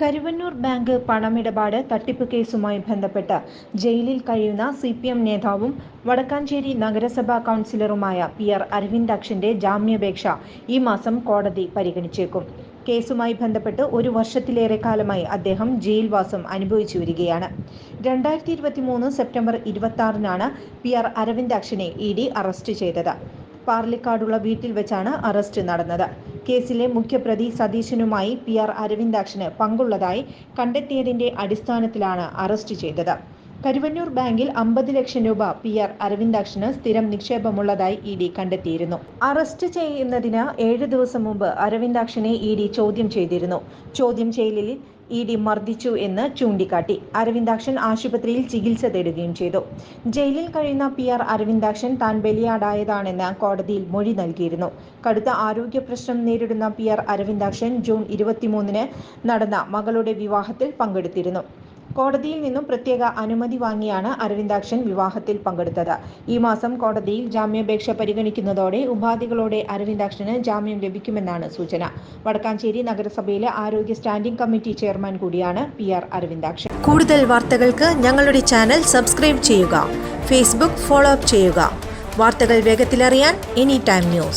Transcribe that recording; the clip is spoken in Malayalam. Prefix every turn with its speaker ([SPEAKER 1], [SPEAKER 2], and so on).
[SPEAKER 1] Karuvannur bank പണമിടപാട് തട്ടിപ്പ് കേസുമായി ബന്ധപ്പെട്ട് ജയിലിൽ കഴിയുന്ന സി പി എം നേതാവും വടക്കാഞ്ചേരി നഗരസഭാ കൗൺസിലറുമായ പി ആർ അരവിന്ദാക്ഷന്റെ ജാമ്യാപേക്ഷ ഈ മാസം കോടതി പരിഗണിച്ചേക്കും. കേസുമായി ബന്ധപ്പെട്ട് ഒരു വർഷത്തിലേറെ കാലമായി അദ്ദേഹം ജയിൽവാസം അനുഭവിച്ചു വരികയാണ്. രണ്ടായിരത്തി ഇരുപത്തി മൂന്ന് സെപ്റ്റംബർ ഇരുപത്തി ആറിനാണ് പി ആർ അരവിന്ദാക്ഷനെ ഇ ഡി അറസ്റ്റ് ചെയ്തത്. പാർലിക്കാടുള്ള വീട്ടിൽ വെച്ചാണ് അറസ്റ്റ് നടന്നത്. കേസിലെ മുഖ്യപ്രതി സതീശനുമായി പി ആർ അരവിന്ദാക്ഷന് പങ്കുള്ളതായി കണ്ടെത്തിയതിന്റെ അടിസ്ഥാനത്തിലാണ് അറസ്റ്റ് ചെയ്തത്. കരുവന്നൂർ ബാങ്കിൽ അമ്പത് ലക്ഷം രൂപ പി ആർ അരവിന്ദാക്ഷന് സ്ഥിരം നിക്ഷേപമുള്ളതായി ഇ ഡി കണ്ടെത്തിയിരുന്നു. അറസ്റ്റ് ചെയ്യുന്നതിന് ഏഴ് ദിവസം മുമ്പ് അരവിന്ദാക്ഷനെ ഇ ഡി ചോദ്യം ചെയ്തിരുന്നു. ചോദ്യം ചെയ്യലിൽ ഇ ഡി മർദ്ദിച്ചു എന്ന് ചൂണ്ടിക്കാട്ടി. അരവിന്ദാക്ഷൻ ആശുപത്രിയിൽ ചികിത്സ തേടുകയും ചെയ്തു. ജയിലിൽ കഴിയുന്ന പി ആർ അരവിന്ദാക്ഷൻ താൻ ബലിയാടായതാണെന്ന് കോടതിയിൽ മൊഴി നൽകിയിരുന്നു. കടുത്ത ആരോഗ്യ പ്രശ്നം നേരിടുന്ന പി ആർ അരവിന്ദാക്ഷൻ ജൂൺ ഇരുപത്തിമൂന്നിന് നടന്ന മകളുടെ വിവാഹത്തിൽ പങ്കെടുത്തിരുന്നു. കോടതിയിൽ നിന്നും പ്രത്യേക അനുമതി വാങ്ങിയാണ് അരവിന്ദാക്ഷൻ വിവാഹത്തിൽ പങ്കെടുത്തത്. ഈ മാസം കോടതിയിൽ ജാമ്യാപേക്ഷ പരിഗണിക്കുന്നതോടെ ഉപാധികളോടെ അരവിന്ദാക്ഷന് ജാമ്യം ലഭിക്കുമെന്നാണ് സൂചന. വടക്കാഞ്ചേരി നഗരസഭയിലെ ആരോഗ്യ സ്റ്റാൻഡിംഗ് കമ്മിറ്റി ചെയർമാൻ കൂടിയാണ് പി ആർ അരവിന്ദാക്ഷൻ.
[SPEAKER 2] കൂടുതൽ വാർത്തകൾക്ക് ഞങ്ങളുടെ ചാനൽ സബ്സ്ക്രൈബ് ചെയ്യുക. ഫേസ്ബുക്ക് ഫോളോ അപ്പ് ചെയ്യുക. വാർത്തകൾ വേഗത്തിലറിയാൻ എനി ടൈം ന്യൂസ്.